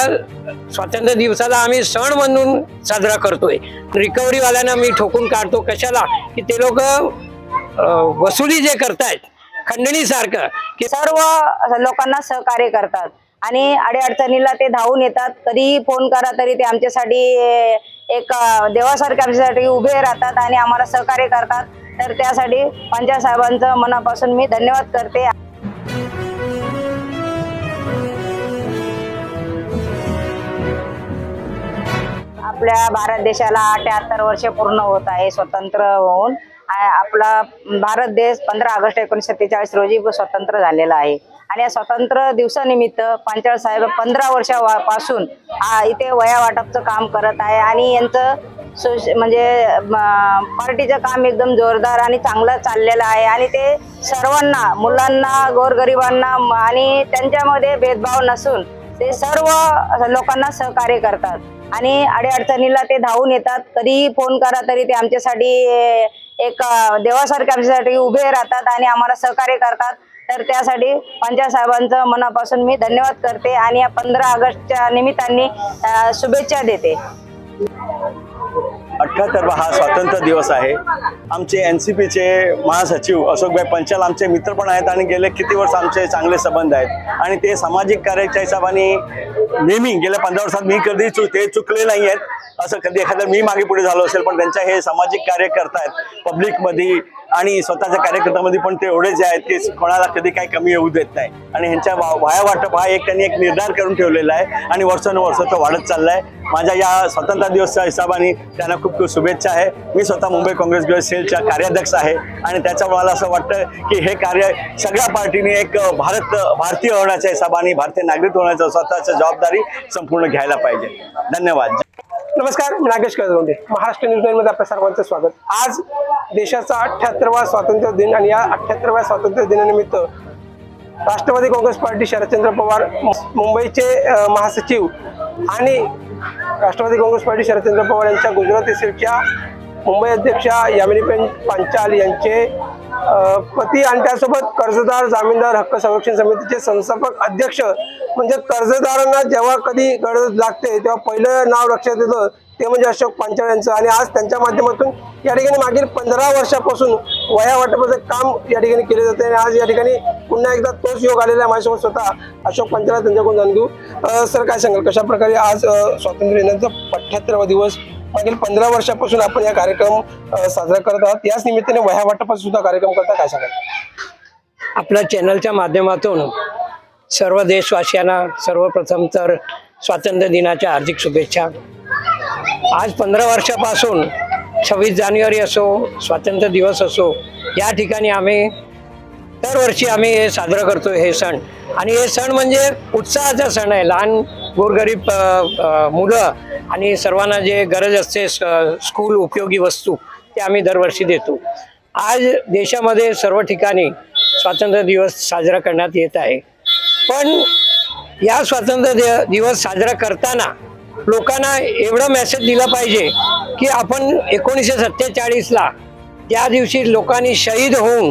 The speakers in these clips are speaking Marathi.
स्वातंत्र्य दिवसाला आम्ही सण म्हणून साजरा करतोय. रिकव्हरीवाल्यांना मी ठोकून काढतो कशाला? की ते लोक वसुली जे करतायत खंडणी सारखं की सर्व लोकांना सहकार्य करतात. आणि अडीअडचणीला ते धावून येतात. तरीही फोन करा तरी ते आमच्यासाठी एक देवासारखे आमच्यासाठी उभे राहतात आणि आम्हाला सहकार्य करतात. तर त्यासाठी पंजाब साहेबांचं मनापासून मी धन्यवाद करते. आपल्या भारत देशाला अठ्याहत्तर वर्ष पूर्ण होत आहे स्वतंत्र होऊन. आपला भारत देश पंधरा ऑगस्ट एकोणीसशे सत्तेचाळीस रोजी स्वतंत्र झालेला आहे. आणि या स्वतंत्र दिवसानिमित्त पांचाळ साहेब पंधरा वर्षापासून इथे वया वाटपचं काम करत आहे. आणि यांचं सोश म्हणजे पार्टीचं काम एकदम जोरदार आणि चांगलं चाललेलं आहे. आणि ते सर्वांना मुलांना गोरगरिबांना आणि त्यांच्यामध्ये भेदभाव नसून ते सर्व लोकांना सहकार्य करतात. आणि अडीअडचणीला ते धावून येतात. कधीही फोन करा तरी ते आमच्यासाठी एक देवासारखे आमच्यासाठी उभे राहतात आणि आम्हाला सहकार्य करतात. तर त्यासाठी पंचायत साहेबांचं मनापासून मी धन्यवाद करते आणि या पंधरा ऑगस्टच्या निमित्ताने शुभेच्छा देते. अठ्ठ्याहत्तरवा हा स्वातंत्र्य दिवस आहे. आमचे एन सी पीचे महासचिव अशोकभाई पंचाल आमचे मित्र पण आहेत आणि गेले किती वर्ष आमचे चांगले संबंध आहेत. आणि ते सामाजिक कार्याच्या हिशोबाने नेहमी गेल्या पंधरा वर्षात मी कधी चु ते चुकले नाही आहेत. असं कधी एखादं मी मागे पुढे झालो असेल पण त्यांच्या हे सामाजिक कार्य करतायत पब्लिकमध्ये आणि स्वतःच्या कार्यकर्त्यामध्ये पण ते एवढे जे आहेत की कोणाला कधी काही कमी येऊ देत नाही. आणि ह्यांच्या वाया वाटप हा एक त्यांनी एक निर्धार करून ठेवलेला आहे आणि वर्षानुवर्ष तो वाढत चाललाय. माझ्या या स्वातंत्र्य दिवसच्या हिशोबाने त्यांना खूप खूप शुभेच्छा आहे. मी स्वतः मुंबई काँग्रेस गृह सेलच्या कार्याध्यक्ष आहे आणि त्याच्यामुळे मला असं वाटतं की हे कार्य सगळ्या पार्टीने एक भारत भारतीय होण्याच्या हिशोबाने भारतीय नागरिक होण्याचा स्वतःची जबाबदारी संपूर्ण घ्यायला पाहिजे. धन्यवाद. नमस्कार मी नागेश कळदोंडे महाराष्ट्र न्यूजमध्ये आपल्या सर्वांचं स्वागत. आज देशाचा अठ्ठ्याहत्तरवा स्वातंत्र्य दिन आणि या अठ्ठ्याहत्तरव्या स्वातंत्र्य दिनानिमित्त राष्ट्रवादी काँग्रेस पार्टी शरदचंद्र पवार मुंबईचे महासचिव आणि राष्ट्रवादी काँग्रेस पार्टी शरदचंद्र पवार यांच्या गुजराती सेलच्या मुंबई अध्यक्षा यामिनीबेन पांचाल यांचे पती आणि त्यासोबत कर्जदार जामीनदार हक्क संरक्षण समितीचे संस्थापक अध्यक्ष म्हणजे कर्जदारांना जेव्हा कधी गरज लागते तेव्हा पहिलं नाव लक्षात येतं ते म्हणजे अशोक पांचाळ यांचं. आणि आज त्यांच्या माध्यमातून या ठिकाणी मागील पंधरा वर्षापासून वया वाटपाचं काम या ठिकाणी केले जाते. आणि आज या ठिकाणी पुन्हा एकदा तोच योग आलेला आहे माझ्यासोबत स्वतः अशोक पांचाळ त्यांच्याकडून जाणून घेऊ. सर काय सांगाल? कशा प्रकारे आज स्वातंत्र्य दिनाचा अठ्ठ्याहत्तरवा दिवस मागील पंधरा वर्षापासून आपण या कार्यक्रम साजरा करत आहोत. याच निमित्ताने वह्या वाटपाचा सुद्धा कार्यक्रम करता काय सांगाल? आपल्या चॅनलच्या माध्यमातून सर्व देशवासियांना सर्वप्रथम तर स्वातंत्र्य दिनाच्या हार्दिक शुभेच्छा. आज पंधरा वर्षापासून सव्वीस जानेवारी असो स्वातंत्र्य दिवस असो या ठिकाणी आम्ही दरवर्षी आम्ही हे साजरं करतो हे सण. आणि हे सण म्हणजे उत्साहाचा सण आहे. लहान गोरगरीब मुलं आणि सर्वांना जे गरज असते स- स्कूल उपयोगी वस्तू ते आम्ही दरवर्षी देतो. आज देशामध्ये सर्व ठिकाणी स्वातंत्र्य दिवस साजरा करण्यात येत आहे. पण या स्वातंत्र्य दिवस साजरा करताना लोकांना एवढा मेसेज दिला पाहिजे की आपण एकोणीसशे सत्तेचाळीसला त्या दिवशी लोकांनी शहीद होऊन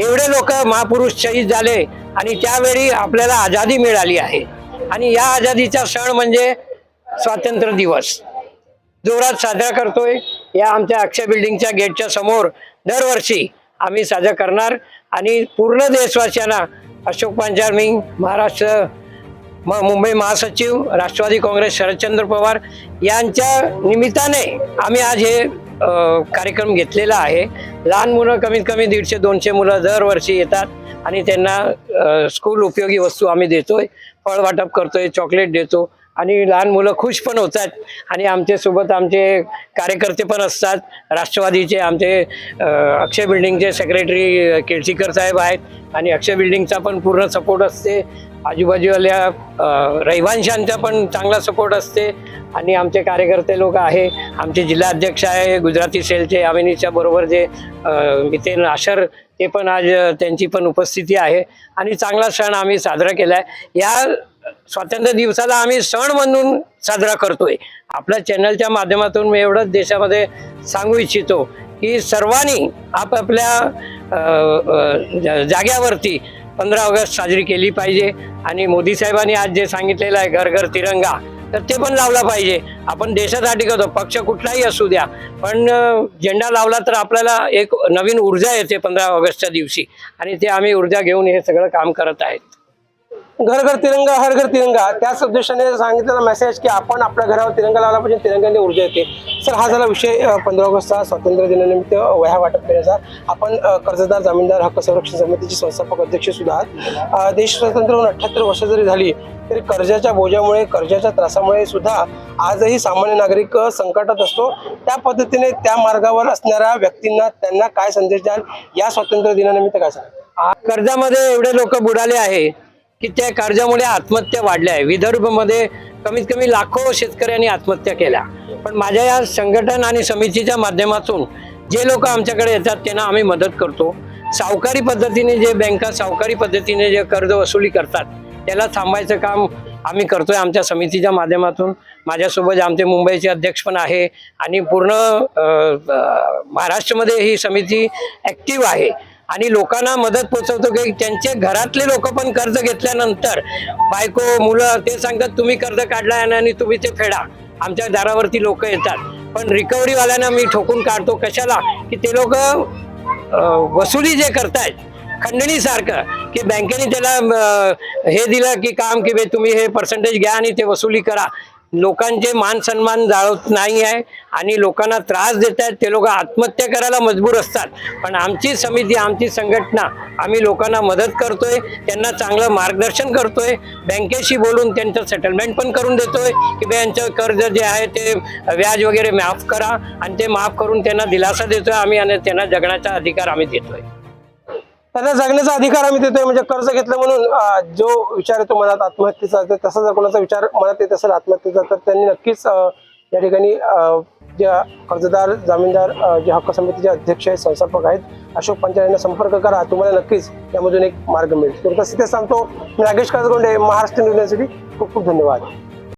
एवढे लोक महापुरुष शहीद झाले आणि त्यावेळी आपल्याला आझादी मिळाली आहे. आणि या आझादीचा सण म्हणजे स्वातंत्र्य दिवस. जोरात साजरा करतोय या आमच्या अक्षय बिल्डिंगच्या गेटच्या समोर. दरवर्षी आम्ही साजरा करणार आणि पूर्ण देशवासियांना अशोक पांचाळ मी महाराष्ट्र म मुंबई महासचिव राष्ट्रवादी काँग्रेस शरदचंद्र पवार यांच्या निमित्ताने आम्ही आज हे कार्यक्रम घेतलेला आहे. लहान मुलं कमीत कमी दीडशे दोनशे मुलं दरवर्षी येतात आणि त्यांना स्कूल उपयोगी वस्तू आम्ही देतोय. फळ वाटप करतोय चॉकलेट देतो. आणि लहान मुलं खुश पण होतात. आणि आमच्यासोबत आमचे कार्यकर्ते पण असतात. राष्ट्रवादीचे आमचे अक्षय बिल्डिंगचे सेक्रेटरी केळशीकर साहेब आहेत. आणि अक्षय बिल्डिंगचा पण पूर्ण सपोर्ट असते. आजूबाजूवाल्या रहिवांशांचा रहिवाशांचा पण चांगला सपोर्ट असते. आणि आमचे कार्यकर्ते लोक आहे. आमचे जिल्हा अध्यक्ष आहे गुजराती सेलचे अमिनीच्या बरोबर जे मितेन आशर ते पण आज त्यांची पण उपस्थिती आहे. आणि चांगला सण आम्ही साजरा केला आहे या स्वातंत्र्य दिवसाला आम्ही सण म्हणून साजरा करतोय. आपल्या चॅनलच्या माध्यमातून मी एवढंच देशामध्ये सांगू इच्छितो की सर्वांनी आपापल्या जाग्यावरती पंधरा ऑगस्ट साजरी केली पाहिजे. आणि मोदी साहेबांनी आज जे सांगितलेलं आहे घर घर तिरंगा तर ते पण लावला पाहिजे. आपण देशासाठी करतो पक्ष कुठलाही असू द्या. पण झेंडा लावला तर आपल्याला एक नवीन ऊर्जा येते पंधरा ऑगस्टच्या दिवशी. आणि ते आम्ही ऊर्जा घेऊन हे सगळं काम करत आहेत. घर घर तिरंगा हर घर तिरंगा. त्याच उद्देशाने सांगितलेला मेसेज की आपण आपल्या घरावर तिरंगा लावला पाहिजे तिरंगाने ऊर्जा येते. सर हा झाला विषय पंधरा ऑगस्टचा स्वातंत्र्य दिनानिमित्त वह्या वाटप करण्याचा आपण कर्जदार जामीनदार हक्क संरक्षण समितीचे संस्थापक अध्यक्ष सुद्धा आहात. देश स्वतंत्र होऊन अठ्याहत्तर वर्ष जरी झाली तरी कर्जाच्या बोजामुळे कर्जाच्या त्रासामुळे सुद्धा आजही सामान्य नागरिक संकटात असतो. त्या पद्धतीने त्या मार्गावर असणाऱ्या व्यक्तींना त्यांना काय संदेश द्याल या स्वातंत्र्य दिनानिमित्त काय सांगाल? कर्जामध्ये एवढे लोक बुडाले आहे. की त्या कर्जामुळे आत्महत्या वाढल्या आहे. विदर्भमध्ये कमीत कमी लाखो शेतकऱ्यांनी आत्महत्या केल्या. पण माझ्या या संघटन आणि समितीच्या माध्यमातून जे लोक आमच्याकडे येतात त्यांना आम्ही मदत करतो. सावकारी पद्धतीने जे बँका सावकारी पद्धतीने जे कर्ज वसुली करतात त्याला थांबायचं काम आम्ही करतोय आमच्या समितीच्या माध्यमातून. माझ्यासोबत आमचे मुंबईचे अध्यक्ष पण आहे आणि पूर्ण महाराष्ट्रामध्ये ही समिती ॲक्टिव्ह आहे. आणि लोकांना मदत पोचवतो की त्यांचे घरातले लोक पण कर्ज घेतल्यानंतर बायको मुलं ते सांगतात तुम्ही कर्ज काढला आणि तुम्ही ते फेडा. आमच्या दारावरती लोक येतात. पण रिकव्हरीवाल्यांना मी ठोकून काढतो कशाला? की ते लोक वसुली जे करतायत खंडणीसारखं की बँकेने त्याला हे दिलं की काम की बे तुम्ही हे पर्सेंटेज घ्या आणि ते वसुली करा. लोकांचे मान सन्मान जाळवत नाही आहे आणि लोकांना त्रास देत आहेत ते लोक आत्महत्या करायला मजबूर असतात. पण आमची समिती आमची संघटना आम्ही लोकांना मदत करतोय त्यांना चांगलं मार्गदर्शन करतोय बँकेशी बोलून त्यांचं सेटलमेंट पण करून देतोय की बे यांचं कर्ज जे आहे ते व्याज वगैरे माफ करा आणि ते माफ करून त्यांना दिलासा देतोय आम्ही आणि त्यांना जगण्याचा अधिकार आम्ही देतोय. त्यांना जगण्याचा अधिकार आम्ही देतोय म्हणजे कर्ज घेतलं म्हणून जो विचार येतो मनात आत्महत्येचा तसा जर कोणाचा विचार मनात येत असेल आत्महत्येचा तर त्यांनी नक्कीच या ठिकाणी ज्या जे कर्जदार जामीनदार जे हक्क समितीचे अध्यक्ष आहेत संस्थापक आहेत अशोक पंचाळ यांना संपर्क करा तुम्हाला नक्कीच यामधून एक मार्ग मिळेल. तसं ते सांगतो. मी नागेश काजगोंडे महाराष्ट्र न्यूज खूप खूप धन्यवाद.